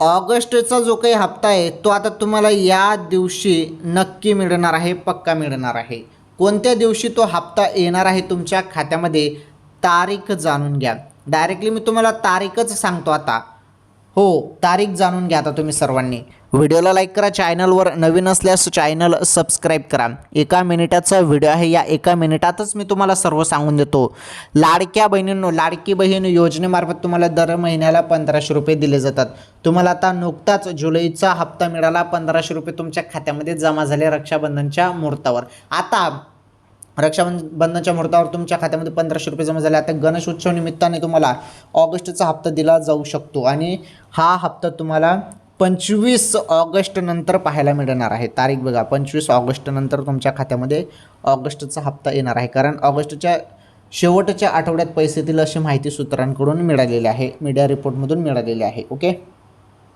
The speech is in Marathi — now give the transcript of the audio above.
ऑगस्टचा जो काही हप्ता आहे तो आता तुम्हाला या दिवशी नक्की मिळणार आहे पक्का मिळणार आहे. कोणत्या दिवशी तो हप्ता येणार आहे तुमच्या खात्यामध्ये तारीख जाणून घ्या. डायरेक्टली मी तुम्हाला तारीखच सांगतो आता. हो तारीख जाणून घ्या आता तुम्ही सर्वांनी. व्हिडिओला लाईक करा चॅनलवर नवीन असल्यास चॅनल सबस्क्राईब करा. एका मिनिटाचा व्हिडिओ आहे या एका मिनिटातच मी तुम्हाला सर्व सांगून देतो. लाडक्या बहिणींनो लाडकी बहीण योजनेमार्फत तुम्हाला दर महिन्याला पंधराशे रुपये दिले जातात. तुम्हाला आता नुकताच जुलैचा हप्ता मिळाला पंधराशे रुपये तुमच्या खात्यामध्ये जमा झाले रक्षाबंधनच्या मुहूर्तावर. आता रक्षाबंधनाच्या मुहूर्तावर तुमच्या खात्यामध्ये पंधराशे रुपये जमा झाले. आता गणेश उत्सव निमित्ताने तुम्हाला ऑगस्टचा हप्ता दिला जाऊ शकतो आणि हा हप्ता तुम्हाला पंचवीस ऑगस्ट नंतर पाहायला मिळणार आहे. तारीख बघा पंचवीस ऑगस्ट नंतर तुमच्या खात्यामध्ये ऑगस्टचा हप्ता येणार आहे. कारण ऑगस्टच्या शेवटच्या आठवड्यात पैसे येतील अशी माहिती सूत्रांकडून मिळालेली आहे. मीडिया रिपोर्टमधून मिळालेली आहे. ओके